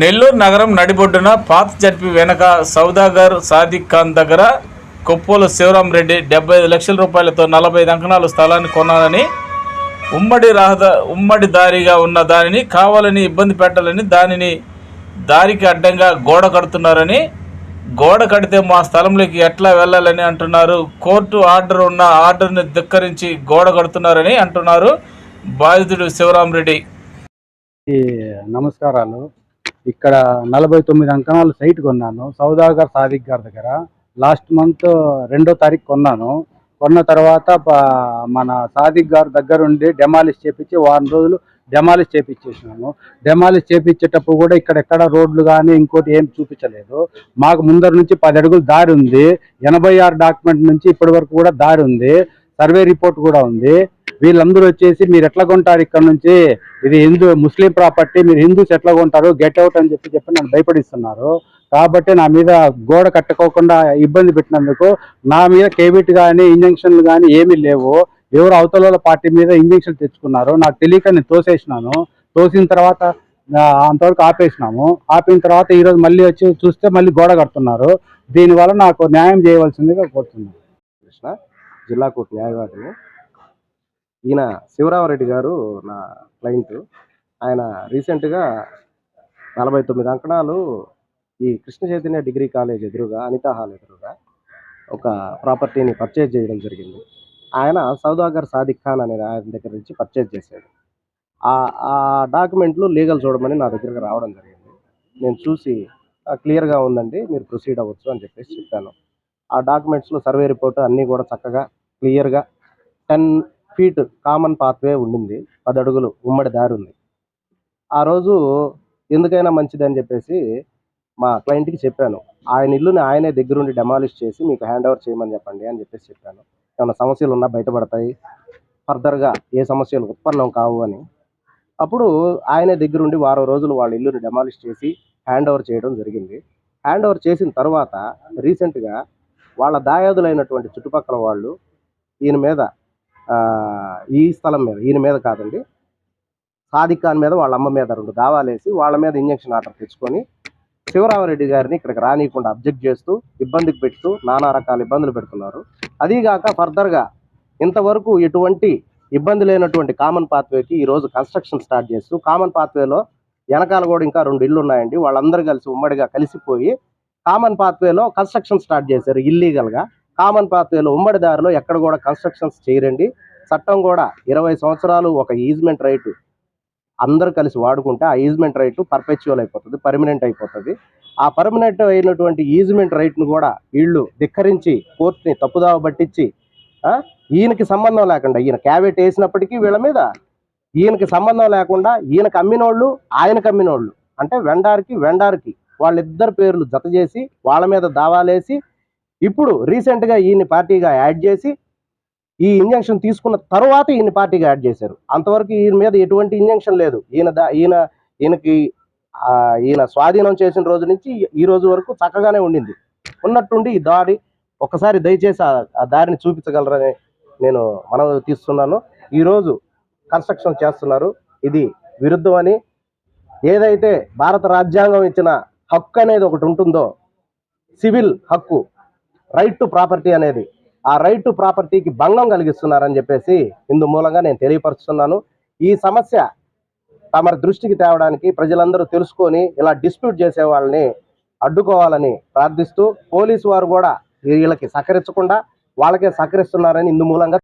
నెల్లూరు నగరం నడిబొడ్డున పాత జడ్పి వెనక సౌదాగర్ సాదిక్ ఖాన్ దగ్గర కొప్పోలు శివరాం రెడ్డి డెబ్బై ఐదు లక్షల రూపాయలతో నలభై ఐదు స్థలాన్ని కొన్నానని ఉమ్మడి రహద ఉమ్మడి దారిగా ఉన్న దానిని కావాలని ఇబ్బంది పెట్టాలని దానిని దారికి అడ్డంగా గోడ కడుతున్నారని గోడ కడితే మా స్థలంలోకి ఎట్లా వెళ్ళాలని అంటున్నారు. కోర్టు ఆర్డర్ ఉన్న ఆర్డర్ని ధిక్కరించి గోడ కడుతున్నారని అంటున్నారు బాధితుడు శివరాం రెడ్డి. నమస్కారాలు. ఇక్కడ నలభై తొమ్మిది అంకణాలు సైట్ కొన్నాను. సౌదాగర్ సాదిక్ గారి దగ్గర. లాస్ట్ మంత్ రెండో తారీఖు కొన్నాను. కొన్న తర్వాత మన సాదిక్ గారి దగ్గర ఉండి డెమాలిష్ చేపించి వారం రోజులు డెమాలిష్ చేపించేసినాము. డెమాలిష్ చేపించేటప్పుడు కూడా ఇక్కడెక్కడ రోడ్లు కానీ ఇంకోటి ఏం చూపించలేదు. మాకు ముందర నుంచి పది అడుగులు దారి ఉంది. ఎనభై ఆరు డాక్యుమెంట్ నుంచి ఇప్పటి వరకు కూడా దారి ఉంది. సర్వే రిపోర్ట్ కూడా ఉంది. వీళ్ళందరూ వచ్చేసి మీరు ఎట్లా కొంటారు ఇక్కడ నుంచి? ఇది హిందూ ముస్లిం ప్రాపర్టీ మీరు హిందూస్ ఎట్లా కొంటారు? గెట్ అవుట్ అని చెప్పి చెప్పి నన్ను భయపడిస్తున్నారు. కాబట్టి నా మీద గోడ కట్టుకోకుండా ఇబ్బంది పెట్టినందుకు నా మీద కేబిట్ కానీ ఇంజక్షన్లు కానీ ఏమీ లేవు. ఎవరు అవతల పార్టీ మీద ఇంజక్షన్ తెచ్చుకున్నారు నాకు తెలియక నేను తోసేసినాను. తోసిన తర్వాత అంతవరకు ఆపేసినాము. ఆపిన తర్వాత ఈరోజు మళ్ళీ వచ్చి చూస్తే మళ్ళీ గోడ కడుతున్నారు. దీనివల్ల నాకు న్యాయం చేయవలసిందిగా కోరుతున్నాను. కృష్ణ జిల్లా కోర్టు న్యాయవాదిని ఈయన శివరామరెడ్డి గారు నా క్లయింట్ ఆయన రీసెంట్గా నలభై తొమ్మిది అంకణాలు ఈ కృష్ణ చైతన్య డిగ్రీ కాలేజ్ ఎదురుగా అనితా హాల్ ఎదురుగా ఒక ప్రాపర్టీని పర్చేజ్ చేయడం జరిగింది. ఆయన సౌదాగర్ సాదిక్ ఖాన్ అనే ఆయన దగ్గర నుంచి పర్చేజ్ చేశాడు. ఆ ఆ డాక్యుమెంట్లు లీగల్ చూడమని నా దగ్గరకు రావడం జరిగింది. నేను చూసి క్లియర్గా ఉందండి మీరు ప్రొసీడ్ అవ్వచ్చు అని చెప్పేసి చెప్పాను. ఆ డాక్యుమెంట్స్లో సర్వే రిపోర్ట్ అన్నీ కూడా చక్కగా క్లియర్గా టెన్ ఫీట్ కామన్ పాత్వే ఉండింది. పది అడుగులు ఉమ్మడి దారి ఉంది. ఆ రోజు ఎందుకైనా మంచిది అని చెప్పేసి మా క్లయింట్కి చెప్పాను. ఆయన ఇల్లుని ఆయనే దగ్గరుండి డెమాలిష్ చేసి మీకు హ్యాండ్ ఓవర్ చేయమని చెప్పండి అని చెప్పేసి చెప్పాను. ఏమైనా సమస్యలు ఉన్నా బయటపడతాయి. ఫర్దర్గా ఏ సమస్యలు ఉత్పన్నం కావు అని. అప్పుడు ఆయనే దగ్గరుండి వారం రోజులు వాళ్ళ ఇల్లుని డెమాలిష్ చేసి హ్యాండ్ ఓవర్ చేయడం జరిగింది. హ్యాండ్ ఓవర్ చేసిన తర్వాత రీసెంట్గా వాళ్ళ దాయాదులైనటువంటి చుట్టుపక్కల వాళ్ళు ఈయన మీద ఈ స్థలం మీద ఈయన మీద కాదండి. సాదిక్ ఖాన్ మీద వాళ్ళ అమ్మ మీద రెండు దావాలేసి వాళ్ళ మీద ఇంజక్షన్ ఆర్డర్ తెచ్చుకొని శివరామరెడ్డి గారిని ఇక్కడికి రానియకుండా అబ్జెక్ట్ చేస్తూ ఇబ్బందికి పెడుతూ నానా రకాల ఇబ్బందులు పెడుతున్నారు. అదీగాక ఫర్దర్గా ఇంతవరకు ఎటువంటి ఇబ్బంది లేనటువంటి కామన్ పాత్వేకి ఈరోజు కన్స్ట్రక్షన్ స్టార్ట్ చేస్తూ కామన్ పాత్వేలో వెనకాల కూడా ఇంకా రెండు ఇళ్ళు ఉన్నాయండి. వాళ్ళందరూ కలిసి ఉమ్మడిగా కలిసిపోయి కామన్ పాత్వేలో కన్స్ట్రక్షన్ స్టార్ట్ చేశారు ఇల్లీగల్గా కామన్ పాత్వేలో ఉమ్మడి దారిలో ఎక్కడ కూడా కన్స్ట్రక్షన్స్ చేయరండి. చట్టం కూడా ఇరవై సంవత్సరాలు ఒక ఈజ్మెంట్ రైట్ అందరూ కలిసి వాడుకుంటే ఆ ఈజ్మెంట్ రైట్ పర్పెచువల్ అయిపోతుంది పర్మనెంట్ అయిపోతుంది. ఆ పర్మనెంట్ అయినటువంటి ఈజ్మెంట్ రైట్ను కూడా వీళ్ళు ధిక్కరించి కోర్టుని తప్పుదావ పట్టించి ఈయనకి సంబంధం లేకుండా ఈయన క్యాబెట్ వేసినప్పటికీ వీళ్ళ మీద ఈయనకి సంబంధం లేకుండా ఈయనకి అమ్మినోళ్ళు ఆయనకి అమ్మినోళ్ళు. అంటే వెండార్కి వెండార్కి వాళ్ళిద్దరు పేర్లు జత చేసి వాళ్ళ మీద దావాలేసి ఇప్పుడు రీసెంట్గా ఈయన పార్టీగా యాడ్ చేసి ఈ ఇంజక్షన్ తీసుకున్న తర్వాత ఈయన పార్టీగా యాడ్ చేశారు. అంతవరకు ఈయన మీద ఎటువంటి ఇంజక్షన్ లేదు. ఈయన దా ఈయన ఈయనకి ఈయన స్వాధీనం చేసిన రోజు నుంచి ఈ రోజు వరకు చక్కగానే ఉండింది. ఉన్నట్టుండి ఈ దారి ఒకసారి దయచేసి ఆ- దారిని చూపించగలరని నేను మనవి తీస్తున్నాను. ఈరోజు కన్స్ట్రక్షన్ చేస్తున్నారు. ఇది విరుద్ధమని ఏదైతే భారత రాజ్యాంగం ఇచ్చిన హక్కు అనేది ఒకటి ఉంటుందో సివిల్ హక్కు రైట్ టు ప్రాపర్టీ అనేది ఆ రైట్ టు ప్రాపర్టీకి భంగం కలిగిస్తున్నారని చెప్పేసి ఇందు మూలంగా నేను తెలియపరుస్తున్నాను. ఈ సమస్య తమ దృష్టికి తేవడానికి ప్రజలందరూ తెలుసుకొని ఇలా డిస్ప్యూట్ చేసే వాళ్ళని అడ్డుకోవాలని ప్రార్థిస్తూ పోలీసు వారు కూడా వీళ్ళకి సహకరించకుండా వాళ్ళకే సహకరిస్తున్నారని ఇందు మూలంగా